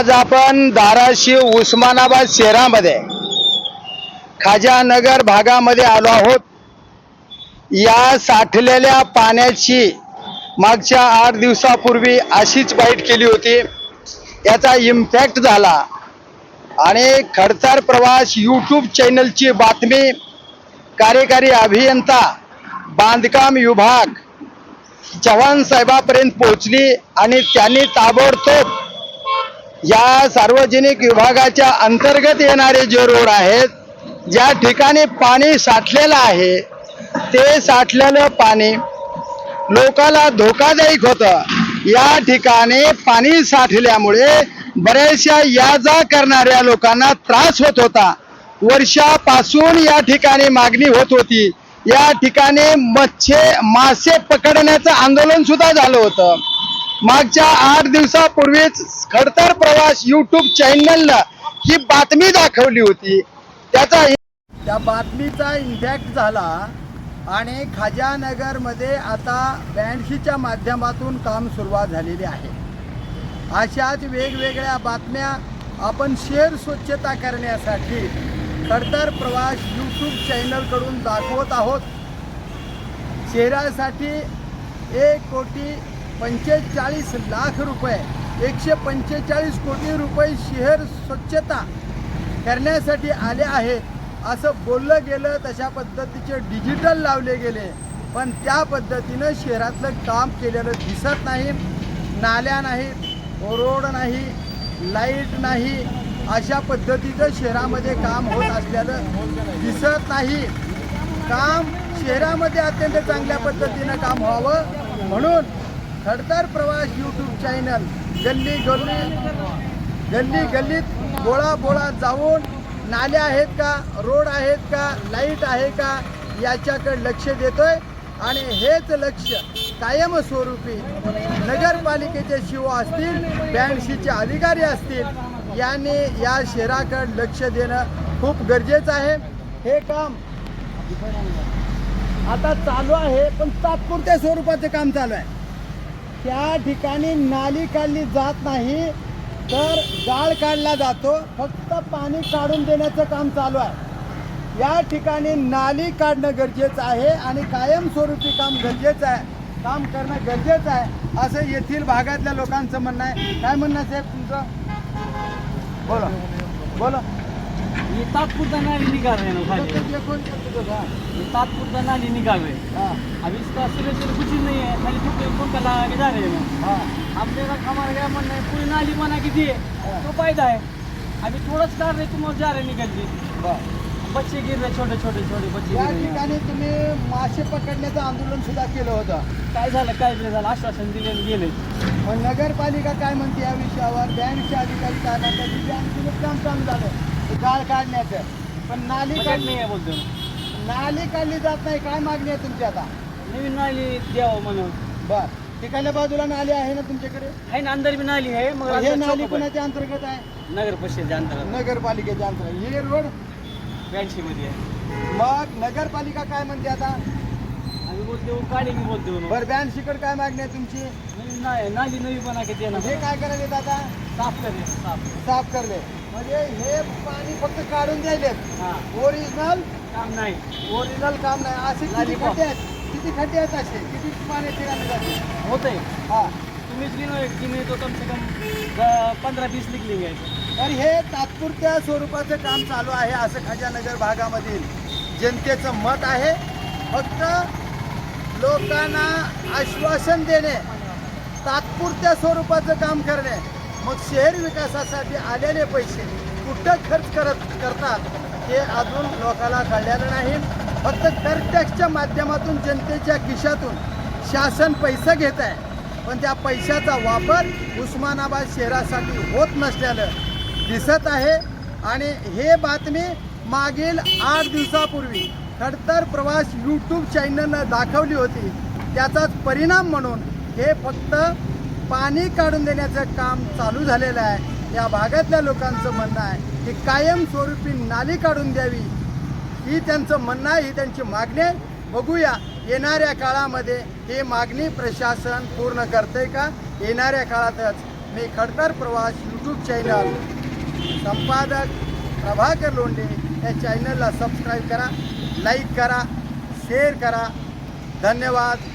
आज आपण धाराशिव उस्मानाबाद शहरामध्ये खाजानगर भागामध्ये आलो आहोत. या साठलेल्या पाण्याची मागच्या आठ दिवसापूर्वी अशीच बाईट केली होती. याचा इम्पॅक्ट झाला. आणि खडतार प्रवास यूट्यूब चॅनलची बातमी कार्यकारी अभियंता बांधकाम विभाग चव्हाण साहेबापर्यंत पोहोचली आणि त्यांनी ताबडतोब या सार्वजनिक विभागाच्या अंतर्गत येणारे जे रोड आहेत ज्या ठिकाणी पाणी साठलेलं आहे ते साठलेलं पाणी लोकाला धोकादायक होतं. या ठिकाणी पाणी साठल्यामुळे बऱ्याचशा या जा करणाऱ्या लोकांना त्रास होत होता. वर्षापासून या ठिकाणी मागणी होत होती. या ठिकाणी मच्छे मासे पकडण्याचं आंदोलन सुद्धा झालं होतं. मागच्या आठ दिवसापूर्वीच खडतर प्रवास युट्यूब चॅनलला ही बातमी दाखवली होती. त्याचा त्या बातमीचा इम्पॅक्ट झाला आणि खाजानगरमध्ये आता ब्याऐंशीच्या माध्यमातून काम सुरुवात झालेली आहे. अशाच वेगवेगळ्या बातम्या आपण शेअर स्वच्छता करण्यासाठी खडतर प्रवास यूट्यूब चॅनलकडून दाखवत आहोत. शहरासाठी एक कोटी पंचेचाळीस लाख रुपये एकशे पंचेचाळीस कोटी रुपये शहर स्वच्छता करण्यासाठी आले आहेत असं बोललं गेलं तशा पद्धतीचे डिजिटल लावले गेले. पण त्या पद्धतीनं शहरातलं काम केलेलं दिसत नाही. नाल्या नाहीत रोड नाही लाइट नाही. अशा पद्धतीचं शहरामध्ये काम होत असल्याचं दिसत नाही. काम शहरामध्ये अत्यंत चांगल्या पद्धतीनं काम व्हावं म्हणून खडतर प्रवास यूट्यूब चॅनल गल्ली गल्ली गल्ली गल्लीत बोळा बोळा जाऊन नाल्या आहेत का? रोड आहेत का? लाइट आहे का? याच्याकडे लक्ष देतोय. आणि हेच लक्ष कायमस्वरूपी नगरपालिकेचे शिव असतील ब्याऐंशीचे अधिकारी असतील यांनी या शहराकडे लक्ष देणं खूप गरजेचं आहे. हे काम आता चालू आहे पण तात्पुरत्या स्वरूपाचं काम चालू आहे. त्या ठिकाणी नाली काढली जात नाही तर गाळ काढला जातो. फक्त पाणी काढून देण्याचं काम चालू आहे. या ठिकाणी नाली काढणं गरजेचं आहे आणि कायमस्वरूपी काम गरजेचं आहे. काम करणं गरजेचं आहे असं येथील भागातल्या लोकांचं म्हणणं आहे. काय म्हणणं साहेब तुमचं? बोला. बोला. ये तात्पुरता नाली निकाल हैं ना खाली. ये तात्पुरता नाली निकाल हैं. हा, अब इसका सिरे सिरे कुछ ही नहीं है खाली फुट फुट का लगा के जा रहे हैं. हा. मेरा हमारा क्या मन है पूरी नाली बना के दिए तो फायदा है अभी थोड़ा सा कर रहे तुम और जा रहे निकल. बच्चे गिर रहे छोटे छोटे छोटे बच्चे या हैं. ठिकाणी तुम्ही मासे पकडण्याचं आंदोलन सुद्धा केलं होतं. काय झालं? काय नाही झालं? आश्वासन दिले गेले. पण नगरपालिका काय म्हणते या विषयावर? बँकचे अधिकारी काय म्हणतात की बँकेचं काम चालू झालं. गाळ काढण्याचं. पण नाली काढली आहे बोलतो. नाली काढली जात नाही. काय मागणी आहे तुमची आता? नवीन नाली द्यावं म्हणून. बर. तिकडल्या बाजूला नाली आहे ना तुमच्याकडे? आहे ना अंदर भी नाली आहे मग हे अंदर नाली चौक आहे. कोणाच्या अंतर्गत आहे? नगर परिषदेच्या अंतर्गत. नगरपालिकेच्या अंतर्गत. हे रोड? ब्याऐंशी मध्ये आहे. मग नगरपालिका काय म्हणते आता? आम्ही बोलतो बोलतो. बर बँशीकडे काय मागणी आहे तुमची? नवीन नाही नाली नवी बना के देना हे काय करायचे आता? साफ करे साफ. साफ करले म्हणजे हे पाणी फक्त काढून द्यायलेत हा. ओरिजिनल काम नाही. ओरिजिनल काम नाही. असे किती Lollipop. खड्डे आहेत? किती खड्डे आहेत असे? किती पाण्याचे गाणे जाते? होतंय. हा. तुम्हीच लिहिलं की नाही तो कम से कम पंधरा बीस लिखली तर हे तात्पुरत्या स्वरूपाचं काम चालू आहे असं खाजानगर भागामधील जनतेचं मत आहे. फक्त लोकांना आश्वासन देणे तात्पुरत्या स्वरूपाचं काम करणे. मग शहर विकासासाठी आलेले पैसे कुठं खर्च करत करतात हे अजून लोकांना कळलेलं नाही. फक्त कर टॅक्सच्या माध्यमातून जनतेच्या खिशातून शासन पैसा घेत आहे. पण त्या पैशाचा वापर उस्मानाबाद शहरासाठी होत नसल्यानं दिसत आहे. आणि हे बातमी मागील आठ दिवसापूर्वी खडतर प्रवास यूट्यूब चॅनलनं दाखवली होती. त्याचाच परिणाम म्हणून हे फक्त पाणी काढून देण्याचं काम चालू झालेलं आहे. या भागातल्या लोकांचं म्हणणं आहे की कायमस्वरूपी नाली काढून द्यावी. ही त्यांचं म्हणणं आहे ही त्यांची मागणी आहे. बघूया येणाऱ्या काळामध्ये ही मागणी प्रशासन पूर्ण करते का? येणाऱ्या काळातच मी खडतर प्रवास यूट्यूब चॅनल संपादक प्रभाकर लोंढे या चॅनलला सबस्क्राईब करा लाईक करा शेअर करा. धन्यवाद.